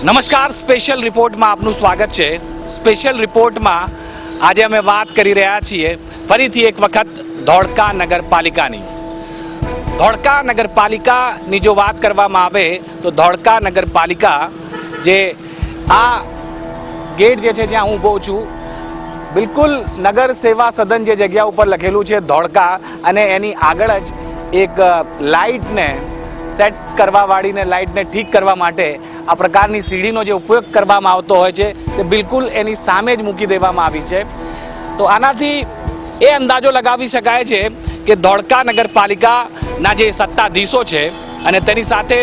નમસ્કાર, સ્પેશિયલ રિપોર્ટમાં આપનું સ્વાગત છે. સ્પેશિયલ રિપોર્ટમાં આજે અમે વાત કરી રહ્યા છીએ ફરીથી એક વખત ધોળકા નગરપાલિકાની. ધોળકા નગરપાલિકાની જો વાત કરવામાં આવે, તો ધોળકા નગરપાલિકા જે આ ગેટ જે છે જ્યાં હું ઊભો છું, બિલકુલ નગર સેવા સદન જે જગ્યા ઉપર લખેલું છે ધોળકા, અને એની આગળ જ એક લાઇટને સેટ કરવા વાળીને લાઇટને ઠીક કરવા માટે આ પ્રકારની સીડીનો જે ઉપયોગ કરવામાં આવતો હોય છે, તે બિલકુલ એની સામે જ મૂકી દેવામાં આવી છે. તો આનાથી એ અંદાજો લગાવી શકાય છે કે ધોળકા નગરપાલિકાના જે સત્તાધીશો છે અને તેની સાથે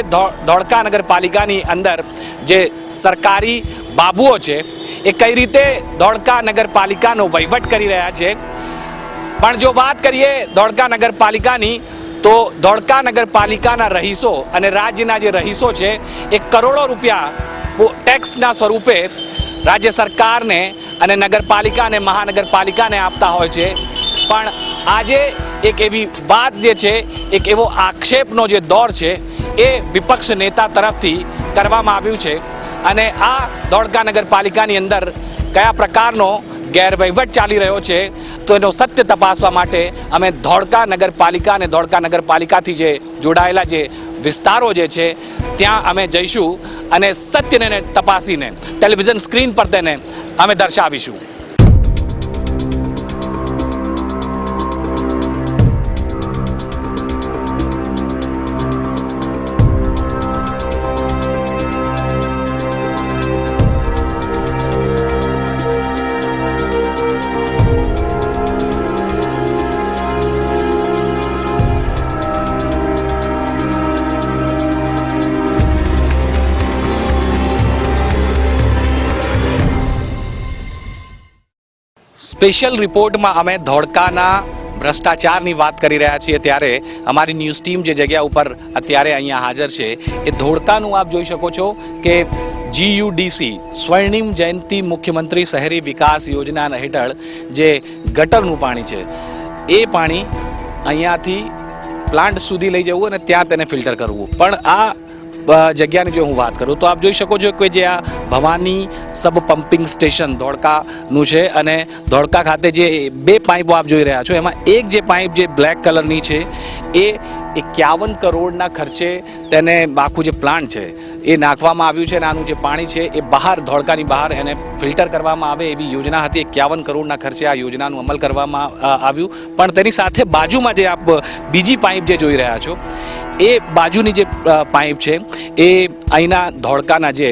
ધોળકા નગરપાલિકાની અંદર જે સરકારી બાબુઓ છે, એ કઈ રીતે ધોળકા નગરપાલિકાનો વહીવટ કરી રહ્યા છે. પણ જો વાત કરીએ ધોળકા નગરપાલિકાની તો ધોળકા નગરપાલિકાના રહીશો અને રાજ્યના જે રહીશો છે, એ કરોડો રૂપિયા ટેક્સના સ્વરૂપે રાજ્ય સરકારને અને નગરપાલિકા અને મહાનગરપાલિકાને આપતા હોય છે. પણ આજે એક એવી વાત જે છે, એક એવો આક્ષેપનો જે દોર છે, એ વિપક્ષ નેતા તરફથી કરવામાં આવ્યું છે. અને આ ધોળકા નગરપાલિકાની અંદર કયા પ્રકારનો ગેરવહીવટ ચાલી રહ્યો છે, તો એનો સત્ય તપાસવા માટે અમે ધોળકા નગરપાલિકા અને ધોળકા નગરપાલિકાથી જે જોડાયેલા જે વિસ્તારો જે છે, ત્યાં અમે જઈશું અને સત્યને તપાસીને, ટેલિવિઝન સ્ક્રીન પર તેને અમે દર્શાવીશું. સ્પેશિયલ રિપોર્ટમાં અમે ધોળકાના ભ્રષ્ટાચારની વાત કરી રહ્યા છીએ ત્યારે અમારી ન્યૂઝ ટીમ જે જગ્યા ઉપર અત્યારે અહીંયા હાજર છે, એ ધોળકાનું આપ જોઈ શકો છો કે જીયુડીસી સ્વર્ણિમ જયંતિ મુખ્યમંત્રી શહેરી વિકાસ યોજના હેઠળ જે ગટરનું પાણી છે, એ પાણી અહીંયાથી પ્લાન્ટ સુધી લઈ જવું અને ત્યાં તેને ફિલ્ટર કરવું. પણ આ જગ્યાની જો હું વાત કરું, તો આપ જોઈ શકો છો કે જે આ ભવાની સબ પમ્પિંગ સ્ટેશન ધોળકાનું છે અને ધોળકા ખાતે જે બે પાઇપો આપ જોઈ રહ્યા છો, એમાં એક જે પાઇપ જે બ્લેક કલરની છે, એ એકાવન કરોડના ખર્ચે તેને આખું જે પ્લાન્ટ છે એ નાખવામાં આવ્યું છે અને આનું જે પાણી છે એ બહાર ધોળકાની બહાર એને ફિલ્ટર કરવામાં આવે એવી યોજના હતી. એકાવન કરોડના ખર્ચે આ યોજનાનું અમલ કરવામાં આવ્યું. પણ તેની સાથે બાજુમાં જે આપ, બીજી પાઇપ જે જોઈ રહ્યા છો, એ બાજુની જે પાઇપ છે, એ અહીંના ધોળકાના જે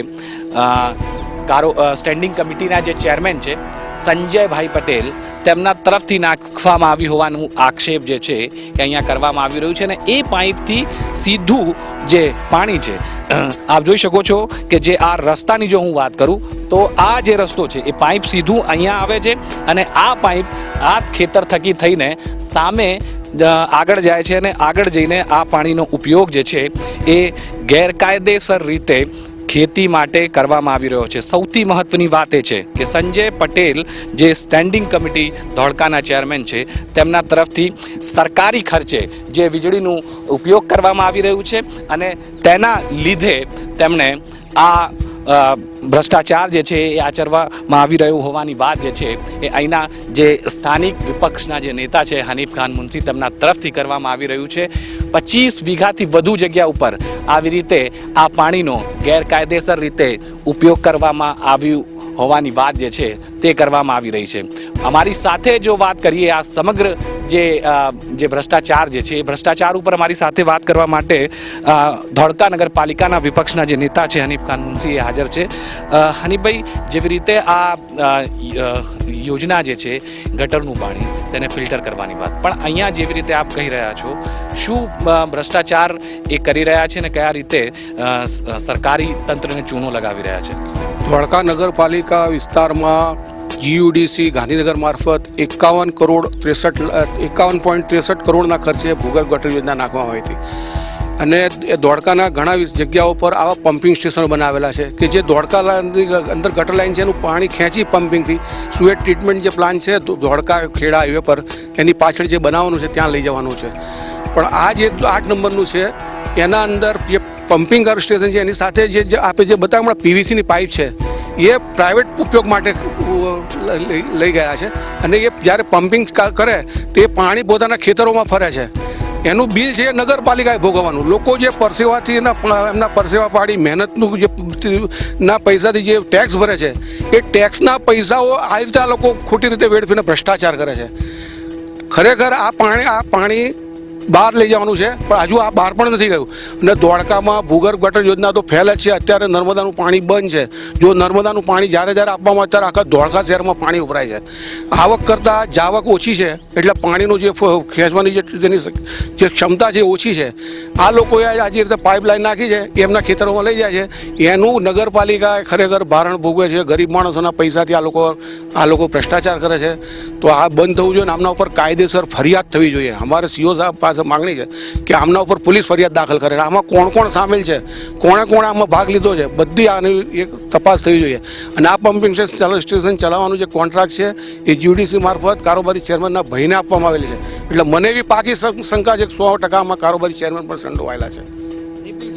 કારો સ્ટેન્ડિંગ કમિટીના જે ચેરમેન છે સંજયભાઈ પટેલ તેમના તરફથી નાખવામાં આવી હોવાનું આક્ષેપ જે છે એ અહીંયા કરવામાં આવી રહ્યું છે અને એ પાઇપથી સીધું જે પાણી છે આપ જોઈ શકો છો કે જે આ રસ્તાની જો હું વાત કરું, તો આ જે રસ્તો છે એ પાઇપ સીધું અહીંયા આવે છે અને આ પાઇપ આ ખેતર થકી થઈને સામે આગળ જાય છે અને આગળ જઈને આ પાણીનો ઉપયોગ જે છે એ ગેરકાયદેસર રીતે ખેતી માટે કરવામાં આવી રહ્યો છે. સૌથી મહત્વની વાત એ છે કે સંજય પટેલ જે સ્ટેન્ડિંગ કમિટી ધોળકાના ચેરમેન છે, તેમના તરફથી સરકારી ખર્ચે જે વીજળીનું ઉપયોગ કરવામાં આવી રહ્યું છે અને તેના લીધે તેમણે આ ભ્રષ્ટાચાર જે છે એ આચરવામાં આવી રહ્યું હોવાની વાત જે છે એ અહીંના જે સ્થાનિક વિપક્ષના જે નેતા છે હનીફ ખાન મુનશી તેમના તરફથી કરવામાં આવી રહ્યું છે. પચીસ વીઘાથી વધુ જગ્યા ઉપર આવી રીતે આ પાણીનો ગેરકાયદેસર રીતે ઉપયોગ કરવામાં આવ્યું હોવાની વાત જે છે તે કરવામાં આવી રહી છે. અમારી સાથે જો વાત કરીએ આ સમગ્ર જે જે ભ્રષ્ટાચાર જે છે, એ ભ્રષ્ટાચાર ઉપર અમારી સાથે વાત કરવા માટે ધોળકા નગરપાલિકાના વિપક્ષના જે નેતા છે હનીફ ખાન મુનસી એ હાજર છે. હનીફભાઈ, જેવી રીતે આ યોજના જે છે, ગટરનું પાણી, તેને ફિલ્ટર કરવાની વાત. પણ અહીંયા જેવી રીતે આપ કહી રહ્યા છો, શું ભ્રષ્ટાચાર એ કરી રહ્યા છે ને કયા રીતે સરકારી તંત્રને ચૂનો લગાવી રહ્યા છે? ધોળકા નગરપાલિકા વિસ્તારમાં જીયુડીસી ગાંધીનગર મારફત એકાવન કરોડ ત્રેસઠ એકાવન પોઈન્ટ ત્રેસઠ કરોડના ખર્ચે ભૂગર્ભ ગટર યોજના નાખવામાં આવી હતી. અને ધોળકાના ઘણા જગ્યાઓ પર આવા પમ્પિંગ સ્ટેશનો બનાવેલા છે કે જે લાઇનની અંદર ગટર લાઇન છે, એનું પાણી ખેંચી પમ્પિંગથી સુએટ ટ્રીટમેન્ટ જે પ્લાન છે ધોળકા ખેડા હાઈવે પર એની પાછળ જે બનાવવાનું છે, ત્યાં લઈ જવાનું છે. પણ આ જે આઠ નંબરનું છે, એના અંદર જે પમ્પિંગ સ્ટેશન છે, એની સાથે જે આપે જે બધા હમણાં પીવીસીની પાઇપ છે, એ પ્રાઇવેટ ઉપયોગ માટે લઈ ગયા છે. અને એ જ્યારે પમ્પિંગ કરે, તો પાણી પોતાના ખેતરોમાં ફરે છે. એનું બિલ છે નગરપાલિકાએ ભોગવવાનું. લોકો જે પરસેવાથી એમના પરસેવા પાડી, મહેનતનું જે ના પૈસાથી જે ટેક્સ ભરે છે, એ ટેક્સના પૈસાઓ આ રીતે આ લોકો ખોટી રીતે વેડફીને ભ્રષ્ટાચાર કરે છે. ખરેખર આ પાણી આ પાણી બહાર લઈ જવાનું છે, પણ હજુ આ બહાર પણ નથી ગયું. અને ધોળકામાં ભૂગર્ભ ગટર યોજના તો ફેલ જ છે. અત્યારે નર્મદાનું પાણી બંધ છે. જો નર્મદાનું પાણી જ્યારે જ્યારે આપવામાં અત્યારે આખા ધોળકા શહેરમાં પાણી ઉભરાય છે. આવક કરતાં જાવક ઓછી છે, એટલે પાણીનું જે ખેંચવાની જે તેની જે ક્ષમતા છે ઓછી છે. આ લોકોએ આ જે રીતે પાઇપલાઇન નાખી છે એમના ખેતરોમાં લઈ જાય છે. એનું નગરપાલિકા ખરેખર ભારણ ભોગવે છે. ગરીબ માણસોના પૈસાથી આ લોકો આ લોકો ભ્રષ્ટાચાર કરે છે. તો આ બંધ થવું જોઈએ ને આમના ઉપર કાયદેસર ફરિયાદ થવી જોઈએ. અમારે સીઓ સાહેબ પાસે માંગણી છે કે આમના ઉપર પોલીસ ફરિયાદ દાખલ કરે. આમાં કોણ કોણ સામેલ છે? કોણે કોણે આમાં ભાગ લીધો છે? બધી આની એક તપાસ થવી જોઈએ. અને આ પમ્પિંગ સ્ટેશન ચલાવવાનું જે કોન્ટ્રાક્ટ છે, એ જીડીસી મારફત કારોબારી ચેરમેનના ભાઈને આપવામાં આવેલી છે. એટલે મને એવી પાકી શંકા છે કે સો ટકામાં કારોબારી ચેરમેન પણ સંડોવાયેલા છે.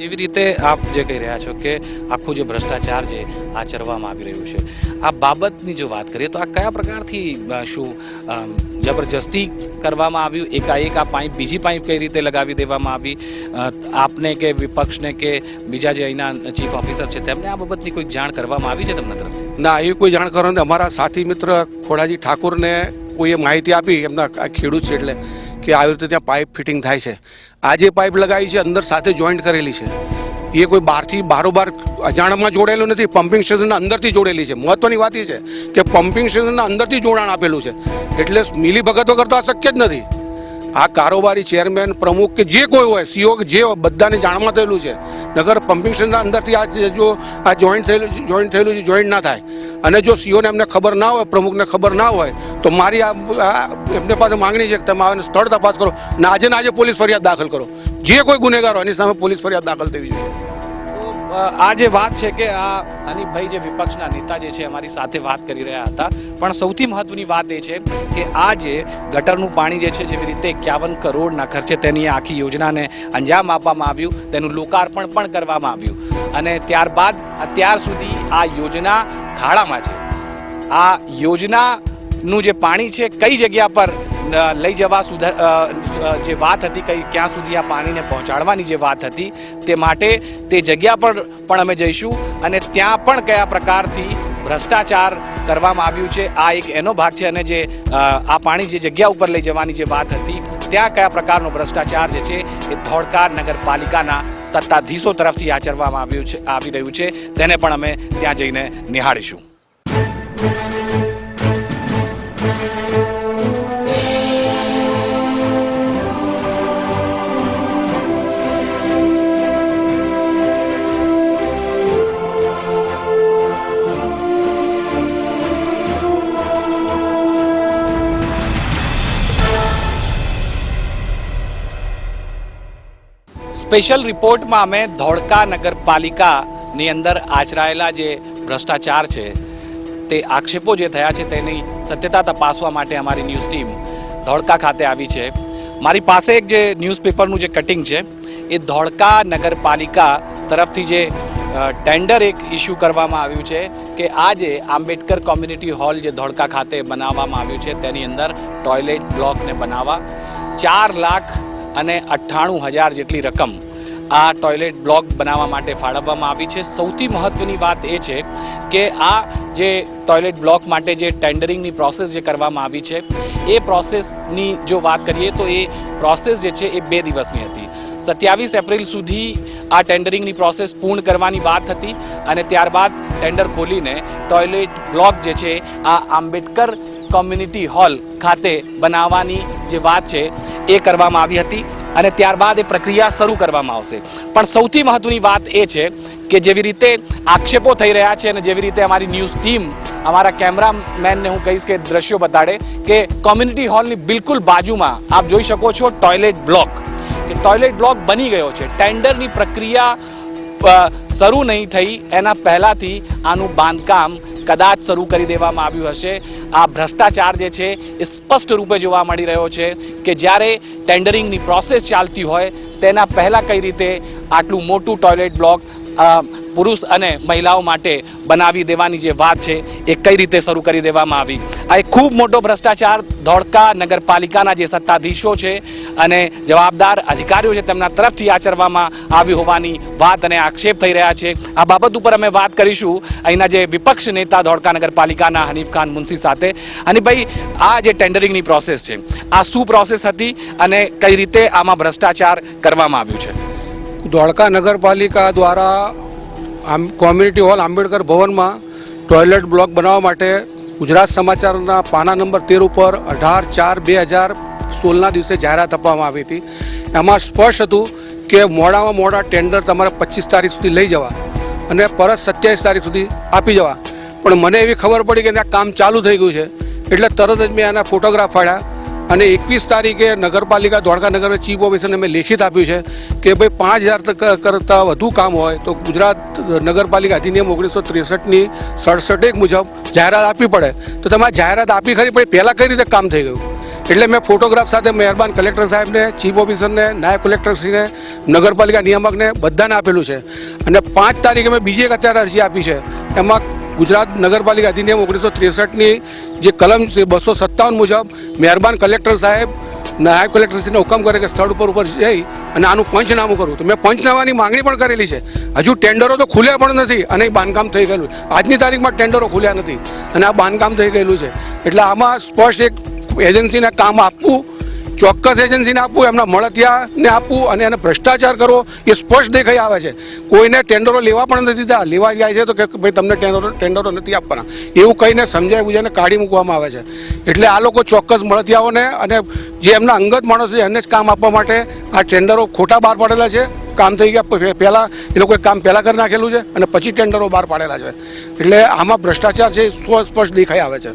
જેવી રીતે આપ જે કહી રહ્યા છો કે આખું જે ભ્રષ્ટાચાર છે આચરવામાં આવી રહ્યું છે, આ બાબતની જો વાત કરીએ તો આ કયા પ્રકારથી શું જબરજસ્તી કરવામાં આવ્યું? એકાએક આ પાઇપ બીજી પાઇપ કઈ રીતે લગાવી દેવામાં આવી? આપને કે વિપક્ષને કે બીજા જે અહીંના ચીફ ઓફિસર છે, તેમને આ બાબતની કોઈ જાણ કરવામાં આવી છે તમને તરફથી? ના, એ કોઈ જાણ કરો ને. અમારા સાથી મિત્ર ખોડાજી ઠાકોરને કોઈએ માહિતી આપી, એમના ખેડૂત છે એટલે કે આવી રીતે ત્યાં પાઇપ ફિટિંગ થાય છે. આ જે પાઇપ લગાવી છે, અંદર સાથે જોઈન્ટ કરેલી છે. એ કોઈ બહારથી, બારોબાર અજાણમાં જોડેલું નથી, પમ્પિંગ સ્ટેશનના અંદરથી જોડેલી છે. મહત્વની વાત એ છે કે પમ્પિંગ સ્ટેશનના અંદરથી જોડાણ આપેલું છે. એટલે મિલી ભગત વગર તો આ શક્ય જ નથી. આ કારોબારી ચેરમેન પ્રમુખ કે જે કોઈ હોય સીઓ કે જે બધાને જાણમાં થયેલું છે. નગર પમ્પિંગ સ્ટેશનના અંદરથી આ જો આ જોઈન્ટ થયેલું જોઈન્ટ થયેલું છે જોઈન્ટ ના થાય. અને જો સીઓને એમને ખબર ના હોય, પ્રમુખને ખબર ના હોય, તો મારી આ એમને પાસે માંગણી છે કે તમે આવીને સ્થળ તપાસ કરો ને આજે ને આજે પોલીસ ફરિયાદ દાખલ કરો. જે કોઈ ગુનેગાર હોય, એની સામે પોલીસ ફરિયાદ દાખલ થવી જોઈએ. આ જે વાત છે કે આ હનીફભાઈ જે વિપક્ષના નેતા જે છે, અમારી સાથે વાત કરી રહ્યા હતા. પણ સૌથી મહત્વની વાત એ છે કે આ જે ગટરનું પાણી જે છે, જેવી રીતે એકાવન કરોડના ખર્ચે તેની આખી યોજનાને અંજામ આપવામાં આવ્યું, તેનું લોકાર્પણ પણ કરવામાં આવ્યું. અને ત્યારબાદ અત્યાર સુધી આ યોજના ખાડામાં છે. આ યોજનાનું જે પાણી છે, કઈ જગ્યા પર લઈ જવા સુધા જે વાત હતી કઈ ક્યાં સુધી આ પાણીને પહોંચાડવાની જે વાત હતી તે માટે તે જગ્યા પર પણ અમે જઈશું અને ત્યાં પણ કયા પ્રકારથી ભ્રષ્ટાચાર કરવામાં આવ્યું છે, આ એક એનો ભાગ છે અને જે આ પાણી જે જગ્યા ઉપર લઈ જવાની જે વાત હતી, ત્યાં કયા પ્રકારનો ભ્રષ્ટાચાર જે છે એ ધોળકા નગરપાલિકાના સત્તાધીશો તરફથી આચરવામાં આવ્યું છે, આવી રહ્યું છે, તેને પણ અમે ત્યાં જઈને નિહાળીશું. સ્પેશિયલ રિપોર્ટમાં અમે ધોળકા નગરપાલિકાની અંદર આચરાયેલા જે ભ્રષ્ટાચાર છે, તે આક્ષેપો જે થયા છે તેની સત્યતા તપાસવા માટે અમારી ન્યૂઝ ટીમ ધોળકા ખાતે આવી છે. મારી પાસે એક જે ન્યૂઝપેપરનું જે કટિંગ છે, એ ધોળકા નગરપાલિકા તરફથી જે ટેન્ડર એક ઇસ્યુ કરવામાં આવ્યું છે કે આજે આંબેડકર કોમ્યુનિટી હોલ જે ધોળકા ખાતે બનાવવામાં આવ્યું છે, તેની અંદર ટોયલેટ બ્લોકને બનાવવા, ચાર લાખ અને અઠ્ઠાણું હજાર જેટલી રકમ આ ટોયલેટ બ્લોક બનાવવા માટે ફાળવવામાં આવી છે. સૌથી મહત્વની વાત એ છે કે આ જે ટોયલેટ બ્લોક માટે જે ટેન્ડરિંગની પ્રોસેસ જે કરવામાં આવી છે, એ પ્રોસેસની જો વાત કરીએ તો એ પ્રોસેસ જે છે એ બે દિવસની હતી. સત્યાવીસ એપ્રિલ સુધી આ ટેન્ડરિંગની પ્રોસેસ પૂર્ણ કરવાની વાત હતી અને ત્યારબાદ ટેન્ડર ખોલીને ટોયલેટ બ્લોક જે છે આ આંબેડકર કોમ્યુનિટી હોલ ખાતે બનાવવાની જે વાત છે એ કરવામાં આવી હતી અને ત્યારબાદ એ પ્રક્રિયા શરૂ કરવામાં આવશે. પણ સૌથી મહત્વની વાત એ છે કે જેવી રીતે આક્ષેપો થઈ રહ્યા છે અને જેવી રીતે અમારી ન્યૂઝ ટીમ, અમારા કેમેરામેનને હું કહીશ કે દ્રશ્યો બતાડે કે કોમ્યુનિટી હોલની બિલકુલ બાજુમાં આપ જોઈ શકો છો ટોયલેટ બ્લોક. કે ટોયલેટ બ્લોક બની ગયો છે. ટેન્ડરની પ્રક્રિયા શરૂ નહીં થઈ એના પહેલાંથી આનું બાંધકામ કદાચ શરૂ કરી દેવામાં આવ્યું હશે. આ ભ્રષ્ટાચાર જે છે, એ સ્પષ્ટ રૂપે જોવા મળી રહ્યો છે કે જ્યારે ટેન્ડરિંગની પ્રોસેસ ચાલતી હોય, તેના પહેલાં કઈ રીતે આટલું મોટું ટોયલેટ બ્લોક પુરુષ અને મહિલાઓ માટે બનાવી દેવાની જે વાત છે, એ કઈ રીતે શરૂ કરી દેવામાં આવી? આ એક ખૂબ મોટો ભ્રષ્ટાચાર ધોળકા નગરપાલિકાના જે સત્તાધીશો છે અને જવાબદાર અધિકારીઓ છે, તેમના તરફથી આચરવામાં આવી હોવાની વાત અને આક્ષેપ થઈ રહ્યા છે. આ બાબત ઉપર અમે વાત કરીશું અહીંના જે વિપક્ષ નેતા ધોળકા નગરપાલિકાના હનીફ ખાન મુનશી સાથે. હનીફભાઈ આ જે ટેન્ડરિંગની પ્રોસેસ છે, આ શું પ્રોસેસ હતી અને કઈ રીતે આમાં ભ્રષ્ટાચાર કરવામાં આવ્યું છે? ધોળકા નગરપાલિકા દ્વારા આમ કોમ્યુનિટી હોલ આંબેડકર ભવનમાં ટોયલેટ બ્લોક બનાવવા માટે ગુજરાત સમાચારના પાના નંબર તેર ઉપર અઢાર ચાર બે હજાર સોળના દિવસે જાહેરાત આપવામાં આવી હતી. એમાં સ્પષ્ટ હતું કે મોડામાં મોડા ટેન્ડર તમારે પચીસ તારીખ સુધી લઈ જવા અને પરત સત્યાવીસ તારીખ સુધી આપી જવા. પણ મને એવી ખબર પડી કે ત્યાં કામ ચાલુ થઈ ગયું છે. એટલે તરત જ મેં એના ફોટોગ્રાફ પાડ્યા અને એકવીસ તારીખે નગરપાલિકા દ્વારકા નગર ચીફ ઓફિસરને મેં લેખિત આપ્યું છે કે ભાઈ પાંચ હજાર કરતાં વધુ કામ હોય તો ગુજરાત નગરપાલિકા અધિનિયમ ઓગણીસો ત્રેસઠની સડસઠેક મુજબ જાહેરાત આપવી પડે. તો તમારે જાહેરાત આપી ખરી, પણ પહેલાં કઈ રીતે કામ થઈ ગયું? એટલે મેં ફોટોગ્રાફ સાથે મહેરબાન કલેક્ટર સાહેબને, ચીફ ઓફિસરને, નાયબ કલેક્ટરશ્રીને, નગરપાલિકા નિયામકને બધાને આપેલું છે. અને પાંચ તારીખે મેં બીજી એક અત્યારે અરજી આપી છે. એમાં ગુજરાત નગરપાલિકા અધિનિયમ ઓગણીસો ત્રેસઠની જે કલમ છે, બસો સત્તાવન મુજબ મહેરબાન કલેક્ટર સાહેબ, નાયબ કલેક્ટરશ્રીને હુકમ કરે કે સ્થળ ઉપર ઉપર જઈ અને આનું પંચનામું કરું. તો મેં પંચનામાની માંગણી પણ કરેલી છે. હજુ ટેન્ડરો તો ખુલ્યા પણ નથી અને એ બાંધકામ થઈ ગયેલું આજની તારીખમાં ટેન્ડરો ખુલ્યા નથી અને આ બાંધકામ થઈ ગયેલું છે. એટલે આમાં સ્પષ્ટ એક એજન્સીને કામ આપવું ચોક્કસ એજન્સીને આપવું એમના મળતિયાને આપવું અને એને ભ્રષ્ટાચાર કરવો એ સ્પષ્ટ દેખાઈ આવે છે. કોઈને ટેન્ડરો લેવા પણ નથી દીધા. લેવા જાય છે તો કે ભાઈ તમને ટેન્ડરો ટેન્ડરો નથી આપવાના. એવું કહીને સમજાય બુજાને કાઢી મૂકવામાં આવે છે. એટલે આ લોકો ચોક્કસ મળતિયાઓને અને જે એમના અંગત માણસો છે, એને જ કામ આપવા માટે આ ટેન્ડરો ખોટા બહાર પાડેલા છે. કામ થઈ ગયા પહેલાં, એ લોકોએ કામ પહેલાં કરી નાખેલું છે અને પછી ટેન્ડરો બહાર પાડેલા છે. એટલે આમાં ભ્રષ્ટાચાર છે એ સ્પષ્ટ દેખાઈ આવે છે.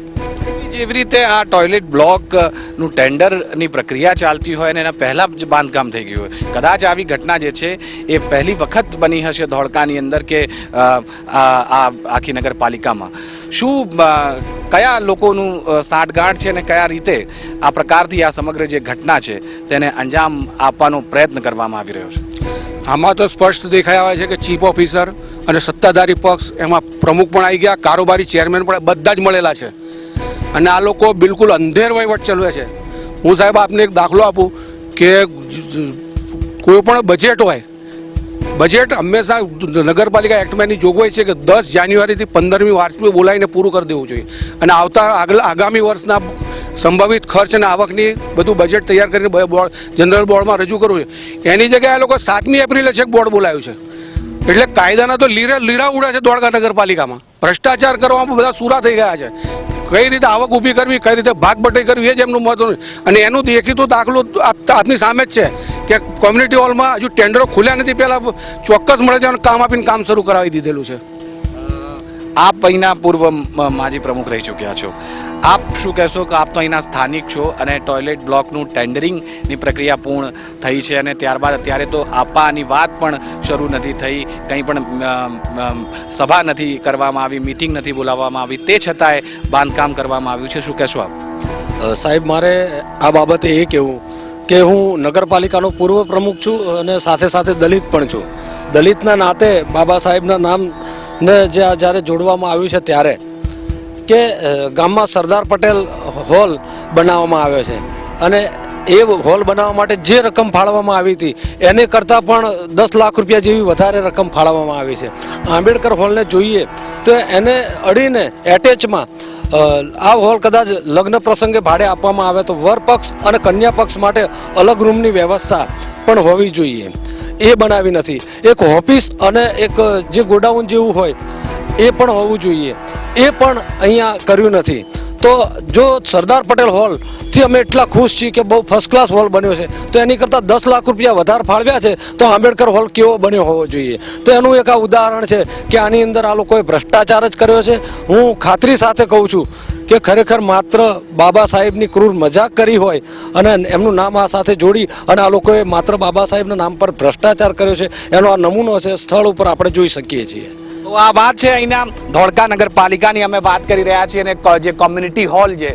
જેવી રીતે આ ટોયલેટ બ્લોકનું ટેન્ડરની પ્રક્રિયા ચાલતી હોય અને એના પહેલાં જ બાંધકામ થઈ ગયું હોય. કદાચ આવી ઘટના જે છે, એ પહેલી વખત બની હશે ધોળકાની અંદર કે આ આખી નગરપાલિકામાં. શું કયા લોકોનું સાંઠગાંઠ છે અને કયા રીતે આ પ્રકારથી આ સમગ્ર જે ઘટના છે, તેને અંજામ આપવાનો પ્રયત્ન કરવામાં આવી રહ્યો છે? આમાં તો સ્પષ્ટ દેખાઈ આવે છે કે ચીફ ઓફિસર અને સત્તાધારી પક્ષ એમાં પ્રમુખ પણ આવી ગયા, કારોબારી ચેરમેન પણ બધા જ મળેલા છે. અને આ લોકો બિલકુલ અંધેર વહીવટ ચલાવે છે. હું સાહેબ આપને એક દાખલો આપું કે કોઈ પણ બજેટ હોય બજેટ હંમેશા નગરપાલિકા એક્ટમાં એની જોગવાઈ છે કે દસ જાન્યુઆરીથી પંદરમી માર્ચમાં બોલાવીને પૂરું કરી દેવું જોઈએ. અને આવતા આગલા, આગામી વર્ષના સંભવિત ખર્ચ અને આવકની બધું બજેટ તૈયાર કરીને બોર્ડ જનરલ બોર્ડમાં રજૂ કરવું છે. એની જગ્યાએ આ લોકો સાતમી એપ્રિલે છેક બોર્ડ બોલાવ્યું છે. એટલે કાયદાના તો લીરા લીરા ઉડા છે દ્વારકા નગરપાલિકામાં. ભ્રષ્ટાચાર કરવામાં બધા સુરા થઈ ગયા છે. કઈ રીતે આવક ઊભી કરવી, કઈ રીતે ભાગ બટાઈ કરવી, એ જ એમનું મહત્વનું અને એનું દેખીતું દાખલો આપ- આપની સામે જ છે કે કોમ્યુનિટી હોલમાં હજુ ટેન્ડરો ખુલ્યા નથી. પહેલાં ચોક્કસ મળે છે કામ આપીને કામ શરૂ કરાવી દીધેલું છે. આપ અહીંના પૂર્વ માજી પ્રમુખ રહી ચૂક્યા છો. આપ શું કહેશો કે આપ તો અહીંના સ્થાનિક છો અને ટોયલેટ બ્લોકનું ટેન્ડરિંગની પ્રક્રિયા પૂર્ણ થઈ છે અને ત્યારબાદ અત્યારે તો આપવાની વાત પણ શરૂ નથી થઈ, કંઈ પણ સભા નથી કરવામાં આવી, મિટિંગ નથી બોલાવવામાં આવી, તે છતાંય બાંધકામ કરવામાં આવ્યું છે. શું કહેશો આપ? સાહેબ, મારે આ બાબતે એ કહેવું કે હું નગરપાલિકાનો પૂર્વ પ્રમુખ છું અને સાથે સાથે દલિત પણ છું. દલિતના નાતે બાબા સાહેબના નામને જે જ્યારે જોડવામાં આવ્યું છે ત્યારે કે ગામમાં સરદાર પટેલ હોલ બનાવવામાં આવ્યો છે. અને એ હોલ બનાવવા માટે જે રકમ ફાળવવામાં આવી હતી, એને કરતાં પણ દસ લાખ રૂપિયા જેવી વધારે રકમ ફાળવવામાં આવી છે. આંબેડકર હોલને જોઈએ તો એને અડીને એટેચમાં આ હોલ કદાચ લગ્ન પ્રસંગે ભાડે આપવામાં આવે તો વર પક્ષ અને કન્યા પક્ષ માટે અલગ રૂમની વ્યવસ્થા પણ હોવી જોઈએ. એ બનાવી નથી. એક ઓફિસ અને એક, જે ગોડાઉન જેવું હોય, એ પણ હોવું જોઈએ. એ પણ અહીંયા કર્યું નથી. તો જો સરદાર પટેલ હોલથી અમે એટલા ખુશ છીએ કે બહુ ફર્સ્ટ ક્લાસ હોલ બન્યો છે, તો એની કરતાં દસ લાખ રૂપિયા વધારે ફાળવ્યા છે, તો આંબેડકર હોલ કેવો બન્યો હોવો જોઈએ? તો એનું એક આ ઉદાહરણ છે કે આની અંદર આ લોકોએ ભ્રષ્ટાચાર જ કર્યો છે. હું ખાતરી સાથે કહું છું કે ખરેખર માત્ર બાબા સાહેબની ક્રૂર મજાક કરી હોય અને એમનું નામ આ સાથે જોડી અને આ લોકોએ માત્ર બાબા સાહેબના નામ પર ભ્રષ્ટાચાર કર્યો છે, એનો આ નમૂનો છે સ્થળ ઉપર આપણે જોઈ શકીએ છીએ. તો આ વાત છે, અહીંના ધોળકા નગરપાલિકાની અમે વાત કરી રહ્યા છીએ અને જે કોમ્યુનિટી હોલ છે,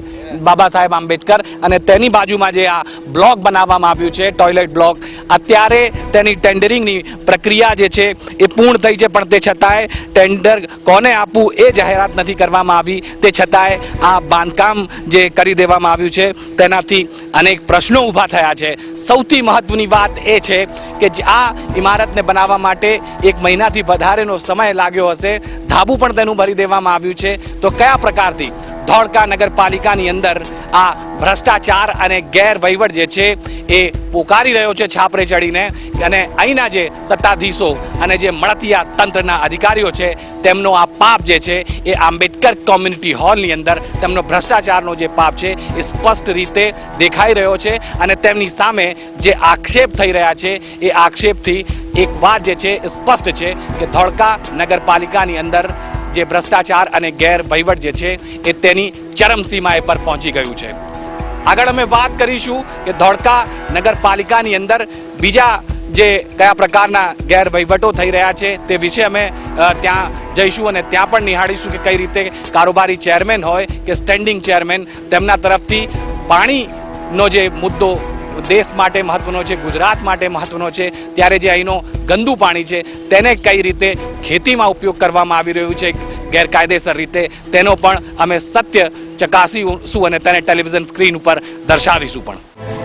બાબા સાહેબ આંબેડકર અને તેની બાજુમાં જે આ બ્લોક બનાવવામાં આવ્યું છે ટોયલેટ બ્લોક અત્યારે તેની ટેન્ડરિંગની પ્રક્રિયા જે છે, એ પૂર્ણ થઈ છે, પણ તે છતાંય ટેન્ડર કોને આપવું એ જાહેરાત નથી કરવામાં આવી. તે છતાંય આ બાંધકામ જે કરી દેવામાં આવ્યું છે, તેનાથી અનેક પ્રશ્નો ઊભા થયા છે. સૌથી મહત્વની વાત એ છે કે આ ઇમારતને બનાવવા માટે એક મહિનાથી વધારેનો સમય લાગ્યો હશે ધાબુ પણ તેનું ભરી દેવામાં આવ્યું છે. તો કયા પ્રકારથી? ધોળકા નગરપાલિકાની અંદર આ ભ્રષ્ટાચાર અને ગેરવહીવટ જે છે એ પોકારી રહ્યો છે છાપરે ચડીને. અને અહીંના જે સત્તાધીશો અને જે મળતિયા તંત્રના અધિકારીઓ છે, તેમનો આ પાપ જે છે એ આંબેડકર કોમ્યુનિટી હોલની અંદર તેમનો ભ્રષ્ટાચારનો જે પાપ છે એ સ્પષ્ટ રીતે દેખાઈ રહ્યો છે અને તેમની સામે જે આક્ષેપ થઈ રહ્યા છે એ આક્ષેપથી એક વાત જે છે એ સ્પષ્ટ છે કે ધોળકા નગરપાલિકાની અંદર જે ભ્રષ્ટાચાર અને ગેરવહીવટ જે છે એ તેની ચરમસીમાએ પર પહોંચી ગયું છે. આગળ અમે વાત કરીશું કે ધોળકા નગરપાલિકાની અંદર બીજા જે કયા પ્રકારના ગેરવહીવટો થઈ રહ્યા છે તે વિશે અમે ત્યાં જઈશું અને ત્યાં પણ નિહાળીશું કે કઈ રીતે કારોબારી ચેરમેન હોય કે સ્ટેન્ડિંગ ચેરમેન તેમના તરફથી પાણીનો જે મુદ્દો દેશ માટે મહત્વનો છે, ગુજરાત માટે મહત્વનો છે, ત્યારે જે અહીંનો ગંદુ પાણી છે, તેને કઈ રીતે ખેતીમાં ઉપયોગ કરવામાં આવી રહ્યું છે, ગેરકાયદેસર રીતે, તેનો પણ અમે સત્ય ચકાસીશું અને તેને ટેલિવિઝન સ્ક્રીન ઉપર દર્શાવીશું પણ.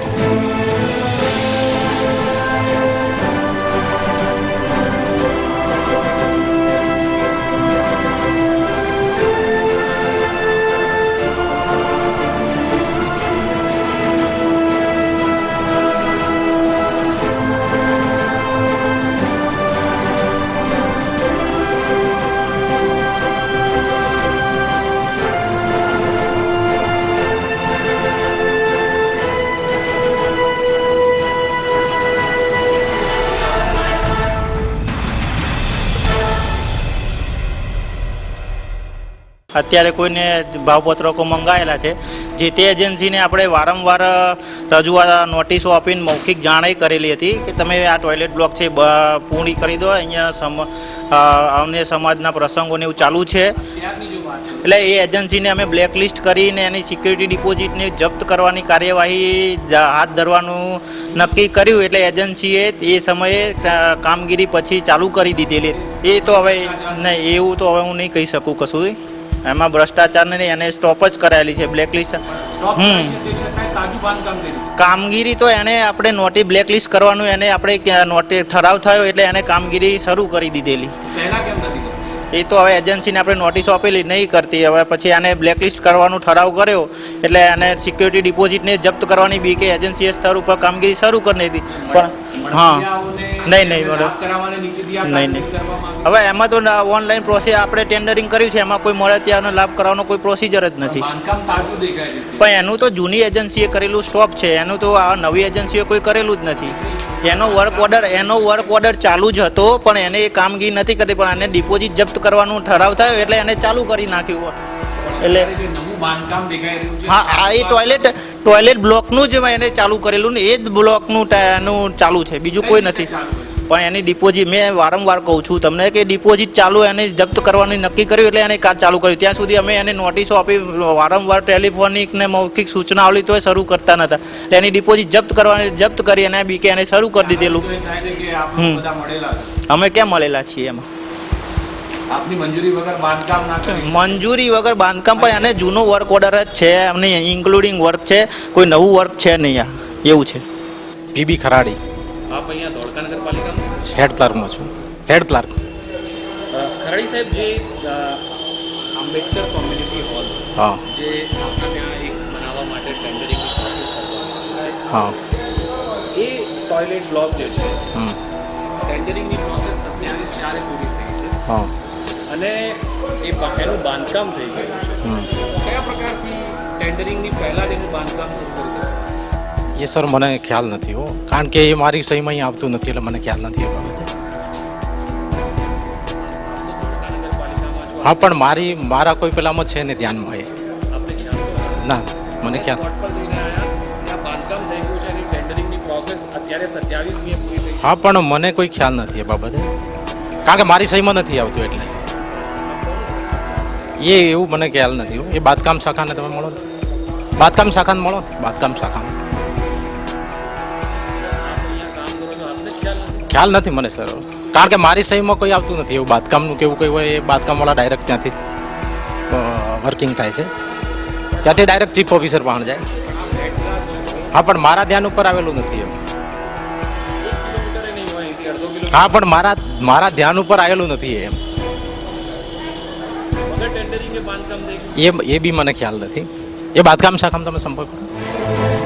અત્યારે કોઈને ભાવપત્રકો મંગાવેલા છે. જે તે એજન્સીને આપણે વારંવાર રજૂઆત નોટિસો આપીને મૌખિક જાણ કરેલી હતી કે તમે આ ટોયલેટ બ્લોક છે પૂરી કરી દો. અહીંયા સમ અમને સમાજના પ્રસંગોને એવું ચાલુ છે. એટલે એ એજન્સીને અમે બ્લેકલિસ્ટ કરીને એની સિક્યુરિટી ડિપોઝિટને જપ્ત કરવાની કાર્યવાહી હાથ ધરવાનું નક્કી કર્યું. એટલે એજન્સીએ એ સમયે કામગીરી પછી ચાલુ કરી દીધેલી. એ તો હવે નહીં, એવું તો હવે હું નહીં કહી શકું કશું એમાં ભ્રષ્ટાચારને એને સ્ટોપ જ કરાયેલી છે બ્લેકલિસ્ટ હમ. કામગીરી તો એને આપણે નોટી બ્લેકલિસ્ટ કરવાનું એને આપણે નોટિસ ઠરાવ થયો એટલે એને કામગીરી શરૂ કરી દીધેલી. એ તો હવે એજન્સીને આપણે નોટિસ આપેલી નહીં કરતી. હવે પછી એને બ્લેકલિસ્ટ કરવાનો ઠરાવ કર્યો એટલે એને સિક્યુરિટી ડિપોઝિટને જપ્ત કરવાની બી કે એજન્સીએ સ્તર ઉપર કામગીરી શરૂ કરી દીધી. પણ હા. નહીં નહીં બરાબર નહીં નહીં. હવે એમાં તો ઓનલાઈન પ્રોસેસ આપણે ટેન્ડરિંગ કર્યું છે એમાં કોઈ મળે ત્યાંનો લાભ કરવાનો કોઈ પ્રોસિજર જ નથી. પણ એનું તો જૂની એજન્સીએ કરેલું સ્ટોપ છે એનું તો આ નવી એજન્સીએ કોઈ કરેલું જ નથી. એનો વર્ક ઓર્ડર એનો વર્ક ઓર્ડર ચાલુ જ હતો પણ એને એ કામગીરી નથી કરતી પણ એને ડિપોઝિટ જપ્ત કરવાનું ઠરાવ થયો એટલે એને ચાલુ કરી નાખ્યું. એટલે હા આ એ ટોયલેટ ટોયલેટ બ્લોકનું જ એને ચાલુ કરેલું ને એ જ બ્લોકનું એનું ચાલુ છે બીજું કોઈ નથી. પણ એની ડિપોઝિટ મેં વારંવાર કહું છું તમને કે ડિપોઝિટ ચાલુ એને જપ્ત કરવાની નક્કી કર્યું એટલે એને કાર ચાલુ કર્યું. ત્યાં સુધી અમે એને નોટિસો આપી વારંવાર ટેલિફોનિક ને મૌખિક સૂચના આવલી તોય શરૂ કરતા નતા. એટલે એની ડિપોઝિટ જપ્ત કરવાની જપ્ત કરી અને બીકે એને શરૂ કરી દીધેલું. અમે ક્યાં મળેલા છીએ એમાં? આપની મંજૂરી વગર બાંધકામ ના કરી મંજૂરી વગર બાંધકામ પણ એને જૂનો વર્ક ઓર્ડર જ છે એમને ઇન્ક્લુડિંગ વર્ક છે કોઈ નવું વર્ક છે નહીં આ એવું છે. પીબી ખરાડી. આપ અહીંયા ધોળકા નગરપાલિકામાં? હેડ ક્લાર્કમાં છું. હેડ ક્લાર્ક. ખરાડી સાહેબ જે આંબેડકર કોમ્યુનિટી હોલ હા. જે આપણા ત્યાં એક બનાવવા માટે ટેન્ડરિંગ પ્રોસેસ કરવામાં હા. એ ટોયલેટ બ્લોક જે છે હમ. ટેન્ડરિંગની પ્રોસેસ સત્યાવીસ ચારે પૂરી થઈ છે હા. અને એ એનું બાંધકામ થઈ ગયું છે. કયા પ્રકારથી ટેન્ડરિંગની પહેલાં એનું બાંધકામ શરૂ કરી એ સર મને ખ્યાલ નથી હો. કારણ કે એ મારી સહીમાં અહીં આવતું નથી એટલે મને ખ્યાલ નથી એ બાબતે. હા પણ મારી મારા કોઈ પેલામાં છે ને ધ્યાનમાં એ. ના મને ખ્યાલ. હા પણ મને કોઈ ખ્યાલ નથી એ બાબતે. કારણ કે મારી સહીમાં નથી આવતું એટલે. એ એવું મને ખ્યાલ નથી એ બાંધકામ શાખાને તમે મળો બાંધકામ શાખાને મળો બાંધકામ શાખા ખ્યાલ નથી મને સર કારણ કે મારી સહીમાં કોઈ આવતું નથી. એવું બાંધકામનું કેવું કંઈ હોય એ બાંધકામવાળા ડાયરેક્ટ ત્યાંથી વર્કિંગ થાય છે. ત્યાંથી ડાયરેક્ટ ચીફ ઓફિસર પાસે જાય. હા, પણ મારા ધ્યાન ઉપર આવેલું નથી એવું. હા, પણ મારા મારા ધ્યાન ઉપર આવેલું નથી એમ. એ એ બી મને ખ્યાલ નથી. એ બાંધકામ શાખામાં તમે સંપર્ક કરો.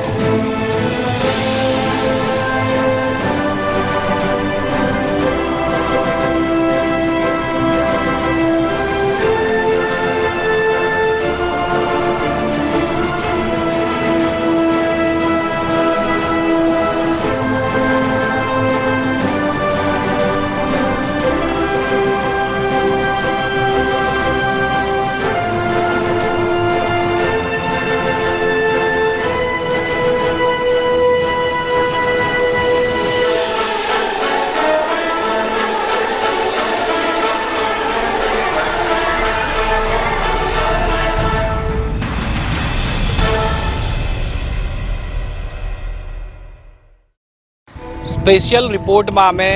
સ્પેશિયલ રિપોર્ટમાં અમે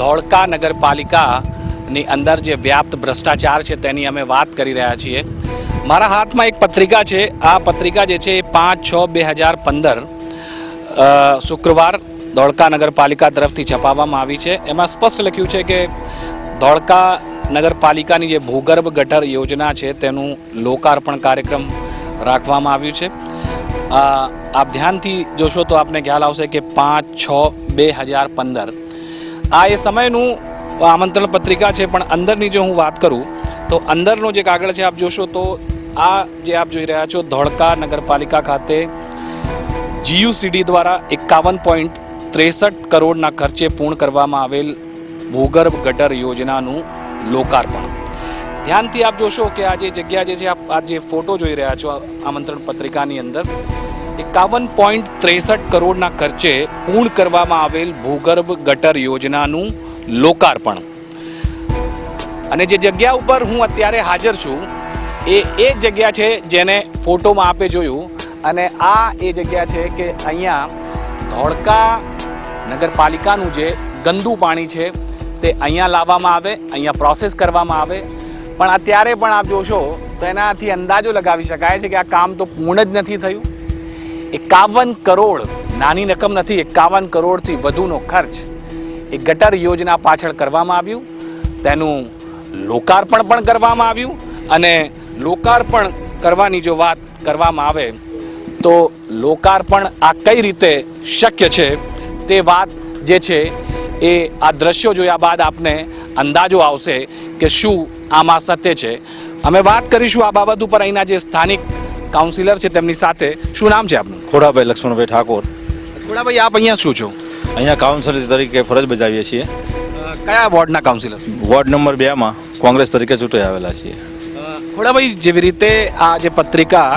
ધોળકા નગરપાલિકાની અંદર જે વ્યાપ્ત ભ્રષ્ટાચાર છે તેની અમે વાત કરી રહ્યા છીએ. મારા હાથમાં એક પત્રિકા છે. આ પત્રિકા જે છે એ પાંચ છ બે હજાર પંદર શુક્રવાર ધોળકા નગરપાલિકા તરફથી છપાવવામાં આવી છે. એમાં સ્પષ્ટ લખ્યું છે કે ધોળકા નગરપાલિકાની જે ભૂગર્ભ ગટર યોજના છે તેનું લોકાર્પણ કાર્યક્રમ રાખવામાં આવ્યું છે. આપ ધ્યાનથી જોશો તો આપને ખ્યાલ આવશે કે પાંચ, છ, બે હજાર પંદર. આ એ સમયનું આમંત્રણ પત્રિકા છે, પણ અંદરની જો હું વાત કરું, તો અંદરનો જે કાગળ છે, આપ જોશો તો આ જે આપ જોઈ રહ્યા છો, ધોળકા નગરપાલિકા ખાતે જીયુસીડી દ્વારા એકાવન પોઈન્ટ ત્રેસઠ કરોડના ખર્ચે પૂર્ણ કરવામાં આવેલ ભૂગર્ભ ગટર યોજનાનું લોકાર્પણ. ધ્યાનથી આપ જોશો કે આ જે જગ્યા જે છે આપ આ જે ફોટો જોઈ રહ્યા છો આમંત્રણ પત્રિકાની અંદર, એકાવન પોઈન્ટ ત્રેસઠ કરોડના ખર્ચે પૂર્ણ કરવામાં આવેલ ભૂગર્ભ ગટર યોજનાનું લોકાર્પણ. અને જે જગ્યા ઉપર હું અત્યારે હાજર છું, એ એ જગ્યા છે જેને ફોટોમાં આપે જોયું. અને આ એ જગ્યા છે કે અહીંયા ધોળકા નગરપાલિકાનું જે ગંદુ પાણી છે, તે અહીંયા લાવવામાં આવે, અહીંયા પ્રોસેસ કરવામાં આવે પણ અત્યારે પણ આપ જોશો તો એનાથી અંદાજો લગાવી શકાય છે કે આ કામ તો પૂર્ણ જ નથી થયું. એકાવન કરોડ, નાની રકમ નથી, એકાવન કરોડથી વધુનો ખર્ચ એ ગટર યોજના પાછળ કરવામાં આવ્યું. તેનું લોકાર્પણ પણ કરવામાં આવ્યું અને લોકાર્પણ કરવાની જો વાત કરવામાં આવે તો લોકાર્પણ આ કઈ રીતે શક્ય છે તે વાત જે છે એ આ દ્રશ્યો જોયા બાદ આપને અંદાજો આવશે કે શું આમાં સત્ય છે. અમે વાત કરીશું આ બાબત ઉપર. અહીંના જે સ્થાનિક કાઉન્સિલર છે તેમની સાથે. શું નામ છે આપનું? ખોડાભાઈ લક્ષ્મણભાઈ ઠાકોર. ખોડાભાઈ આપ અહીંયા શું છો? અહીંયા કાઉન્સિલર તરીકે ફરજ બજાવીએ છીએ. કયા વોર્ડના કાઉન્સિલર વોર્ડ નંબર બેમાં કોંગ્રેસ તરીકે ચૂંટાઈ આવેલા છીએ. ખોડાભાઈ જેવી રીતે આ જે પત્રિકા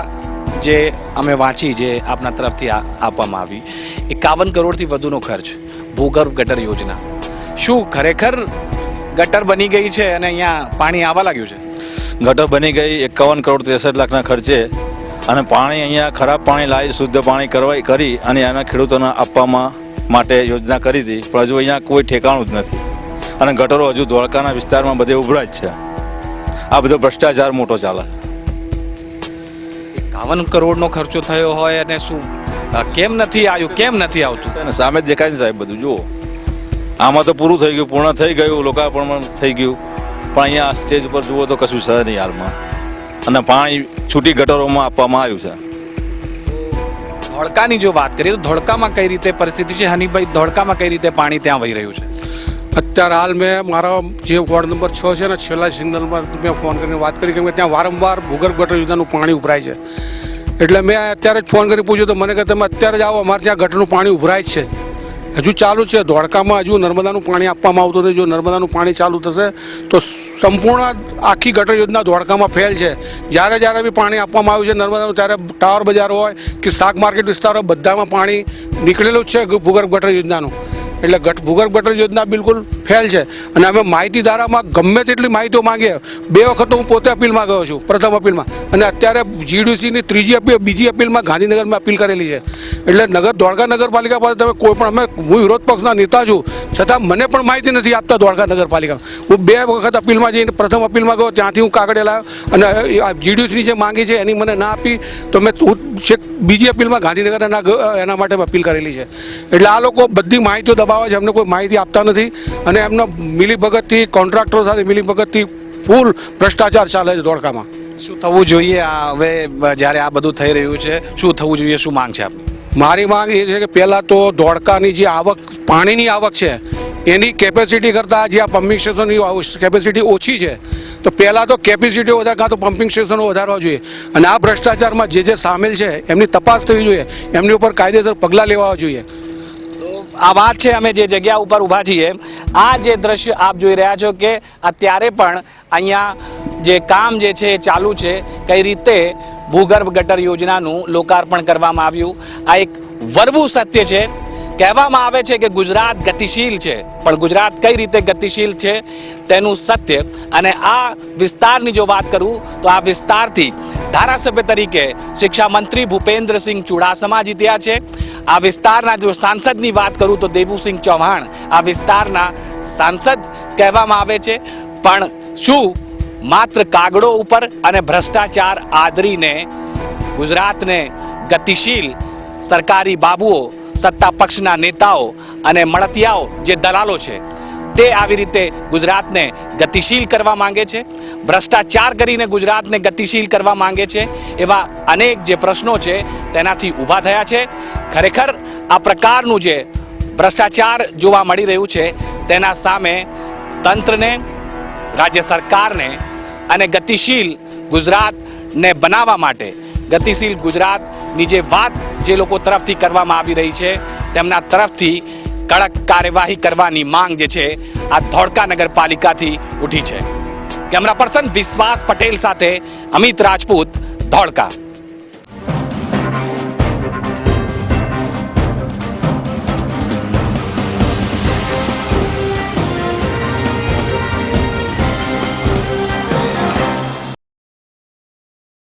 જે અમે વાંચી જે આપના તરફથી આપવામાં આવી એકાવન કરોડથી વધુનો ખર્ચ. ભૂગર્ભ ગટર યોજના. શું ખરેખર ગટર બની ગઈ છે અને અહીંયા પાણી આવવા લાગ્યું છે? ગટર બની ગઈ એકાવન કરોડ ત્રેસઠ લાખના ખર્ચે અને પાણી અહીંયા ખરાબ પાણી લાવી શુદ્ધ પાણી કરવાઈ કરી અને એના ખેડૂતોને આપવામાં માટે યોજના કરી હતી પણ હજુ અહીંયા કોઈ ઠેકાણું જ નથી. અને ગટરો હજુ ધોળકાના વિસ્તારમાં બધે ઉભરા જ છે. આ બધો ભ્રષ્ટાચાર મોટો ચાલે એકાવન કરોડનો ખર્ચો થયો હોય અને શું કેમ નથી આવ્યું? કેમ નથી આવતું? સામે જ દેખાય ને સાહેબ બધું જુઓ. આમાં તો પૂરું થઈ ગયું પૂર્ણ થઈ ગયું લોકાર્પણ થઈ ગયું. પણ અહીંયા સ્ટેજ ઉપર જુઓ તો કશું છે નહીં હાલમાં. અને પાણી છૂટી ગટરોમાં આપવામાં આવ્યું છે. ધોળકાની જો વાત કરીએ તો ધોળકામાં કઈ રીતે પરિસ્થિતિ છે? હનીભાઈ ધોળકામાં કઈ રીતે પાણી ત્યાં વહી રહ્યું છે? અત્યારે હાલ મેં મારા જે વોર્ડ નંબર છ છે ને છેલ્લા સિગ્નલમાં મેં ફોન કરીને વાત કરી કેમ કે ત્યાં વારંવાર ભૂગર્ભ ગટર યોજનાનું પાણી ઉભરાય છે. એટલે મેં અત્યારે જ ફોન કરી પૂછ્યું તો મને કે તમે અત્યારે જ આવો, અમારે ત્યાં ગટરનું પાણી ઉભરાય છે. હજુ ચાલુ છે, ધોળકામાં હજુ નર્મદાનું પાણી આપવામાં આવતું નથી. જો નર્મદાનું પાણી ચાલુ થશે, તો સંપૂર્ણ આખી ગટર યોજના ધોળકામાં ફેલ છે. જ્યારે જ્યારે બી પાણી આપવામાં આવ્યું છે નર્મદાનું, ત્યારે ટાવર બજાર હોય કે શાક માર્કેટ વિસ્તાર હોય, બધામાં પાણી નીકળેલું જ છે ભૂગર્ભ ગટર યોજનાનું. એટલે ભૂગર્ભ ગટર યોજના બિલકુલ ફેલ છે. અને અમે માહિતી ધારામાં ગમે તેટલી માહિતીઓ માંગીએ, બે વખત હું પોતે અપીલમાં ગયો છું, પ્રથમ અપીલમાં. અને અત્યારે જીડીસીની ત્રીજી અપીલ, બીજી અપીલમાં ગાંધીનગરમાં અપીલ કરેલી છે. એટલે નગર, દ્વારકા નગરપાલિકા પાસે તમે કોઈ પણ, અમે, હું વિરોધ પક્ષના નેતા છું, છતાં મને પણ માહિતી નથી આપતા દ્વારકા નગરપાલિકા. હું બે વખત અપીલમાં જઈને પ્રથમ અપીલમાં ગયો, ત્યાંથી હું કાગળે લાવ્યો અને આ જીડીસીની જે માંગી છે એની મને ના આપી, તો મેં છેક બીજી અપીલમાં ગાંધીનગર એના એના માટે અપીલ કરેલી છે. એટલે આ લોકો બધી માહિતીઓ દબાવે છે, અમને કોઈ માહિતી આપતા નથી. અને એમનો મિલીભગતથી કોન્ટ્રાક્ટરો સાથે મિલીભગતથી ફૂલ ભ્રષ્ટાચાર ચાલે છે ધોળકામાં. શું થવું જોઈએ? આ હવે જ્યારે આ બધું થઈ રહ્યું છે શું થવું જોઈએ? શું માંગ છે આપની? મારી માંગ એ છે કે પહેલાં તો ધોળકાની જે આવક પાણીની આવક છે એની કેપેસિટી કરતાં જે આ પમ્પિંગ સ્ટેશનની કેપેસિટી ઓછી છે તો પહેલાં તો કેપેસિટી વધારે કાં તો પમ્પિંગ સ્ટેશનો વધારવા જોઈએ. અને આ ભ્રષ્ટાચારમાં જે જે સામેલ છે એમની તપાસ થવી જોઈએ. એમની ઉપર કાયદેસર પગલાં લેવા જોઈએ. આ વાત છે, અમે જે જગ્યા ઉપર ઊભા છીએ, આ જે દ્રશ્ય આપ જોઈ રહ્યા છો કે અત્યારે પણ અહીંયા જે કામ જે છે, એ ચાલુ છે, કઈ રીતે ભૂગર્ભ ગટર યોજનાનું લોકાર્પણ કરવામાં આવ્યું. આ એક વરવું સત્ય છે. કહેવામાં આવે છે કે ગુજરાત ગતિશીલ છે. પણ ગુજરાત કઈ રીતે ગતિશીલ છે તેનું સત્ય અને આ વિસ્તારની જો વાત કરું, તો આ વિસ્તારથી ધારાસભ્ય તરીકે શિક્ષા મંત્રી ભૂપેન્દ્રસિંહ ચુડાસમા જીત્યા છે. આ વિસ્તારના જો સાંસદની વાત કરું, તો દેવુસિંહ ચૌહાણ આ વિસ્તારના સાંસદ કહેવામાં આવે છે. પણ શું માત્ર કાગડો ઉપર અને ભ્રષ્ટાચાર આદરીને ગુજરાતને ગતિશીલ સરકારી બાબુઓ સત્તા પક્ષના નેતાઓ અને મળતિયાઓ જે દલાલો છે, તે આવી રીતે ગુજરાતને ગતિશીલ કરવા માંગે છે, ભ્રષ્ટાચાર કરીને ગુજરાતને ગતિશીલ કરવા માંગે છે, એવા અનેક જે પ્રશ્નો છે તેનાથી ઊભા થયા છે. ખરેખર આ પ્રકારનું જે ભ્રષ્ટાચાર જોવા મળી રહ્યું છે, તેના સામે તંત્રને, રાજ્ય સરકારને અને ગતિશીલ ગુજરાતને બનાવવા માટે, ગતિશીલ ગુજરાતની જે વાત જે લોકો તરફથી કરવામાં આવી રહી છે, તેમના તરફથી કડક કાર્યવાહી કરવાની માંગ જે છે, આ ધોળકા નગરપાલિકાથી ઉઠી છે. કેમેરા પર્સન વિશ્વાસ પટેલ સાથે અમિત રાજપૂત, ધોળકા.